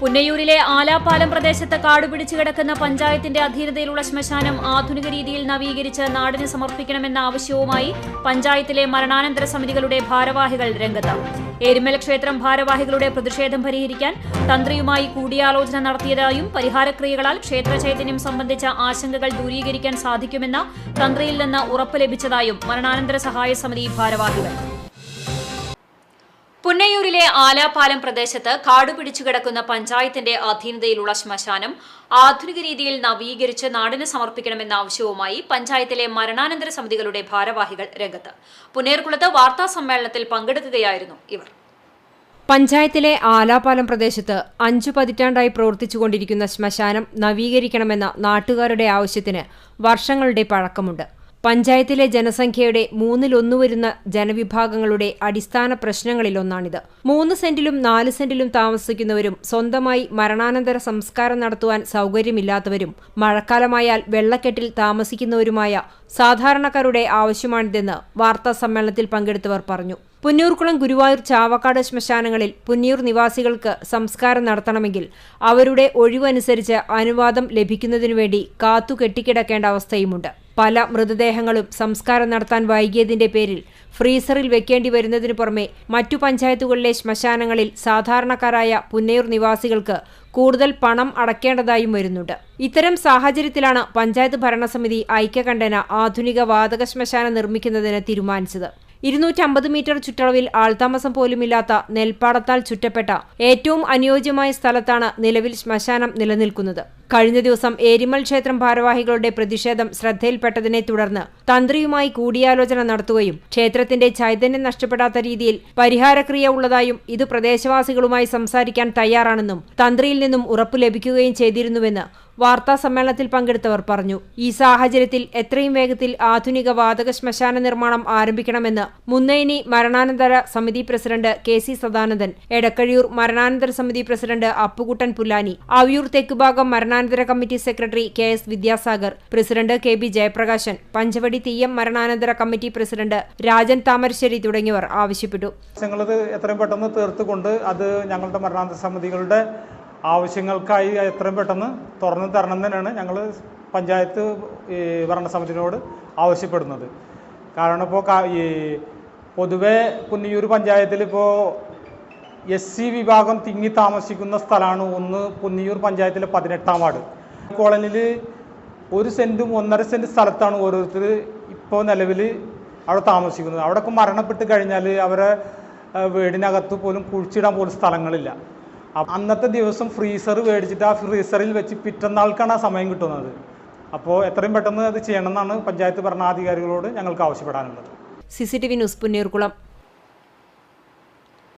പുന്നയൂരിലെ ആലാപ്പാലം പ്രദേശത്ത് കാടുപിടിച്ചു കിടക്കുന്ന പഞ്ചായത്തിന്റെ അധീനതയിലുള്ള ശ്മശാനം ആധുനിക രീതിയിൽ നവീകരിച്ച് നാടിന് സമർപ്പിക്കണമെന്ന ആവശ്യവുമായി പഞ്ചായത്തിലെ മരണാനന്തര സമിതികളുടെ ഭാരവാഹികൾ രംഗത്ത്. എരുമല ക്ഷേത്രം ഭാരവാഹികളുടെ പ്രതിഷേധം പരിഹരിക്കാൻ തന്ത്രിയുമായി കൂടിയാലോചന നടത്തിയതായും പരിഹാരക്രിയകളാൽ ക്ഷേത്രചൈതന്യം സംബന്ധിച്ച ആശങ്കകൾ ദൂരീകരിക്കാൻ സാധിക്കുമെന്ന തന്ത്രിയിൽ നിന്ന് ഉറപ്പ് ലഭിച്ചതായും മരണാനന്തര സഹായ സമിതി ഭാരവാഹികൾ. പുന്നയൂരിലെ ആലാപാലം പ്രദേശത്ത് കാടുപിടിച്ചു കിടക്കുന്ന പഞ്ചായത്തിന്റെ അധീനതയിലുള്ള ശ്മശാനം ആധുനിക രീതിയിൽ നവീകരിച്ച് നാടിന് സമർപ്പിക്കണമെന്ന ആവശ്യവുമായി പഞ്ചായത്തിലെ മരണാനന്തര സമിതികളുടെ ഭാരവാഹികൾ രംഗത്ത്. പുന്നേർകുളത്ത് വാർത്താ സമ്മേളനത്തിൽ പങ്കെടുക്കുകയായിരുന്നു ഇവർ. പഞ്ചായത്തിലെ ആലാപാലം പ്രദേശത്ത് അഞ്ചു പതിറ്റാണ്ടായി പ്രവർത്തിച്ചുകൊണ്ടിരിക്കുന്ന ശ്മശാനം നവീകരിക്കണമെന്ന നാട്ടുകാരുടെ ആവശ്യത്തിന് വർഷങ്ങളുടെ പഴക്കമുണ്ട്. പഞ്ചായത്തിലെ ജനസംഖ്യയുടെ മൂന്നിലൊന്നു വരുന്ന ജനവിഭാഗങ്ങളുടെ അടിസ്ഥാന പ്രശ്നങ്ങളിലൊന്നാണിത്. മൂന്ന് സെന്റിലും നാല് സെന്റിലും താമസിക്കുന്നവരും സ്വന്തമായി മരണാനന്തര സംസ്കാരം നടത്തുവാൻ സൗകര്യമില്ലാത്തവരും മഴക്കാലമായാൽ വെള്ളക്കെട്ടിൽ താമസിക്കുന്നവരുമായ സാധാരണക്കാരുടെ ആവശ്യമാണിതെന്ന് വാർത്താ സമ്മേളനത്തിൽ പങ്കെടുത്തവർ പറഞ്ഞു. പുന്നൂർക്കുളം ഗുരുവായൂർ ചാവക്കാട് ശ്മശാനങ്ങളിൽ പുന്നൂർ നിവാസികൾക്ക് സംസ്കാരം നടത്തണമെങ്കിൽ അവരുടെ ഒഴിവനുസരിച്ച് അനുവാദം ലഭിക്കുന്നതിനുവേണ്ടി കാത്തു കെട്ടിക്കിടക്കേണ്ട അവസ്ഥയുമുണ്ട്. പല മൃതദേഹങ്ങളും സംസ്കാരം നടത്താൻ വൈകിയതിന്റെ പേരിൽ ഫ്രീസറിൽ വെക്കേണ്ടി വരുന്നതിനു പുറമെ മറ്റു പഞ്ചായത്തുകളിലെ ശ്മശാനങ്ങളിൽ സാധാരണക്കാരായ പുന്നയൂർ നിവാസികൾക്ക് കൂടുതൽ പണം അടയ്ക്കേണ്ടതായും വരുന്നുണ്ട്. ഇത്തരം സാഹചര്യത്തിലാണ് പഞ്ചായത്ത് ഭരണസമിതി ഐക്യകണ്ഠന ആധുനിക വാതക ശ്മശാനം നിർമ്മിക്കുന്നതിന് തീരുമാനിച്ചത്. ഇരുന്നൂറ്റമ്പത് മീറ്റർ ചുറ്റളവിൽ ആൾതാമസം പോലുമില്ലാത്ത നെൽപ്പാടത്താൽ ചുറ്റപ്പെട്ട ഏറ്റവും അനുയോജ്യമായ സ്ഥലത്താണ് നിലവിൽ ശ്മശാനം നിലനിൽക്കുന്നത്. കഴിഞ്ഞ ദിവസം ഏരിമൽ ക്ഷേത്രം ഭാരവാഹികളുടെ പ്രതിഷേധം ശ്രദ്ധയിൽപ്പെട്ടതിനെ തുടർന്ന് തന്ത്രിയുമായി കൂടിയാലോചന നടത്തുകയും ക്ഷേത്രത്തിന്റെ ചൈതന്യം നഷ്ടപ്പെടാത്ത രീതിയിൽ പരിഹാരക്രിയ ഉള്ളതായും ഇത് പ്രദേശവാസികളുമായി സംസാരിക്കാൻ തയ്യാറാണെന്നും തന്ത്രിയിൽ നിന്നും ഉറപ്പു ലഭിക്കുകയും ചെയ്തിരുന്നുവെന്ന് വാർത്താ സമ്മേളനത്തിൽ പങ്കെടുത്തവർ പറഞ്ഞു ഈ സാഹചര്യത്തിൽ എത്രയും വേഗത്തിൽ ആധുനിക വാതക ശ്മശാന നിർമ്മാണം ആരംഭിക്കണമെന്ന് മുന്നൈനി മരണാനന്തര സമിതി president K C Sadanandan Edakkazhiyur മരണാനന്തര സമിതി പ്രസിഡന്റ് അപ്പുകുട്ടൻ പുല്ലാനി അവിയൂർ തെക്കുഭാഗം മരണാനന്തര committee secretary K S Vidyasagar president K B Jayaprakashan Panchavadi Thiem മരണാനന്തര കമ്മിറ്റി പ്രസിഡന്റ് രാജൻ താമരശ്ശേരി തുടങ്ങിയവർ ആവശ്യപ്പെട്ടു. എത്രയും പെട്ടെന്ന് തീർത്തുകൊണ്ട് അത് ഞങ്ങളുടെ മരണാനന്തര സമിതികളുടെ ആവശ്യങ്ങൾക്കായി എത്രയും പെട്ടെന്ന് തുറന്നു തരണം തന്നെയാണ് ഞങ്ങൾ പഞ്ചായത്ത് ഈ ഭരണസമിതിനോട് ആവശ്യപ്പെടുന്നത്. കാരണം ഇപ്പോൾ ഈ പൊതുവെ പുന്നിയൂർ പഞ്ചായത്തിൽ ഇപ്പോൾ എസ് സി വിഭാഗം തിങ്ങി താമസിക്കുന്ന സ്ഥലമാണ് ഒന്ന് പുന്നിയൂർ പഞ്ചായത്തിലെ പതിനെട്ടാം വാർഡ്. കോളനിയിൽ ഒരു സെന്റും ഒന്നര സെന്റ് സ്ഥലത്താണ് ഓരോരുത്തർ ഇപ്പോൾ നിലവിൽ അവിടെ താമസിക്കുന്നത്. അവിടെയൊക്കെ മരണപ്പെട്ട് കഴിഞ്ഞാൽ അവരെ വീടിനകത്ത് പോലും കുഴിച്ചിടാൻ പോലും സ്ഥലങ്ങളില്ല. അന്നത്തെ ദിവസം ഫ്രീസർ മേടിച്ചിട്ട് ആ ഫ്രീസറിൽ വെച്ച് പിറ്റന്നാൾക്കാണ് ആ സമയം കിട്ടുന്നത്. അപ്പോൾ എത്രയും പെട്ടെന്ന് അത് ചെയ്യണമെന്നാണ് പഞ്ചായത്ത് ഭരണാധികാരികളോട് ഞങ്ങൾക്ക് ആവശ്യപ്പെടാനുള്ളത്. C C T V news Punneerkulam.